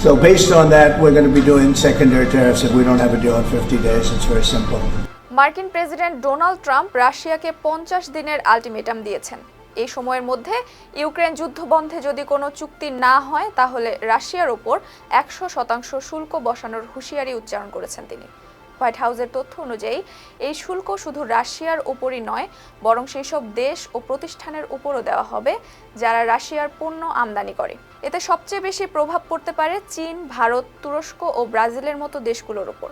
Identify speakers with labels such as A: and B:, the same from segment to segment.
A: So based on that, we're going to be doing secondary tariffs if we don't have a deal in 50 days. It's very simple.
B: মার্কিন president Donald Trump রাশিয়াকে পঞ্চাশ দিনের ultimatum দিয়েছেন এই সময়ের মধ্যে Ukraine যুদ্ধবন্ধে যদি কোনো চুক্তি না হয় তাহলে রাশিয়ার ওপর একশো শতাংশ শুল্ক বসানোর হুঁশিয়ারি উচ্চারণ করেছেন তিনি হোয়াইট হাউসের তথ্য অনুযায়ী, এই শুল্ক শুধু রাশিয়ার ওপরই নয়, বরং সেই সব দেশ ও প্রতিষ্ঠানের উপরও দেওয়া হবে, যারা রাশিয়ার পণ্য আমদানি করে। এতে সবচেয়ে বেশি প্রভাব পড়তে পারে চীন, ভারত, তুরস্ক ও ব্রাজিলের মতো দেশগুলোর উপর।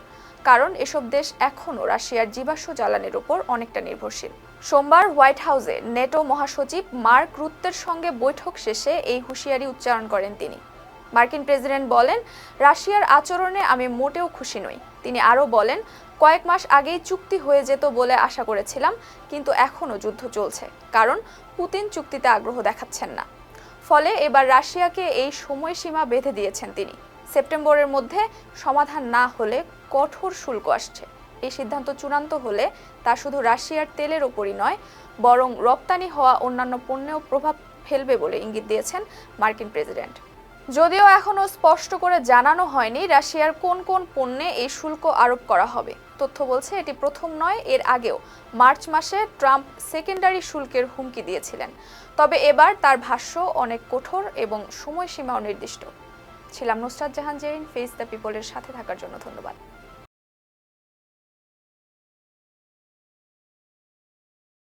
B: কারণ এসব দেশ এখনও রাশিয়ার জীবাশ্ম জ্বালানির উপর অনেকটা নির্ভরশীল। সোমবার হোয়াইট হাউসে নেটো মহাসচিব মার্ক রুত্তের সঙ্গে বৈঠক শেষে এই হুঁশিয়ারি উচ্চারণ করেন তিনি। মার্কিন প্রেসিডেন্ট বলেন, রাশিয়ার আচরণে আমি মোটেও খুশি নই। তিনি আরও বলেন, কয়েক মাস আগেই চুক্তি হয়ে যেত বলে আশা করেছিলাম, কিন্তু এখনও যুদ্ধ চলছে, কারণ পুতিন চুক্তিতে আগ্রহ দেখাচ্ছেন না। ফলে এবার রাশিয়াকে এই সময়সীমা বেঁধে দিয়েছেন তিনি। সেপ্টেম্বরের মধ্যে সমাধান না হলে কঠোর শুল্ক আসছে। এই সিদ্ধান্ত চূড়ান্ত হলে তা শুধু রাশিয়ার তেলের ওপরই নয়, বরং রপ্তানি হওয়া অন্যান্য পণ্যেও প্রভাব ফেলবে বলে ইঙ্গিত দিয়েছেন মার্কিন প্রেসিডেন্ট। যদিও এখনও স্পষ্ট করে জানানো হয়নি রাশিয়ার কোন কোন পণ্যে এই শুল্ক আরোপ করা হবে। তথ্য বলছে, এটি প্রথম নয়, এর আগেও মার্চ মাসে ট্রাম্প সেকেন্ডারি শুল্কের হুমকি দিয়েছিলেন। তবে এবার তার ভাষ্য অনেক কঠোর এবং সময়সীমাও নির্দিষ্ট। ছিলাম নুসরাত জাহান জেরিন ফেস দ্য পিপলের সাথে থাকার জন্য ধন্যবাদ।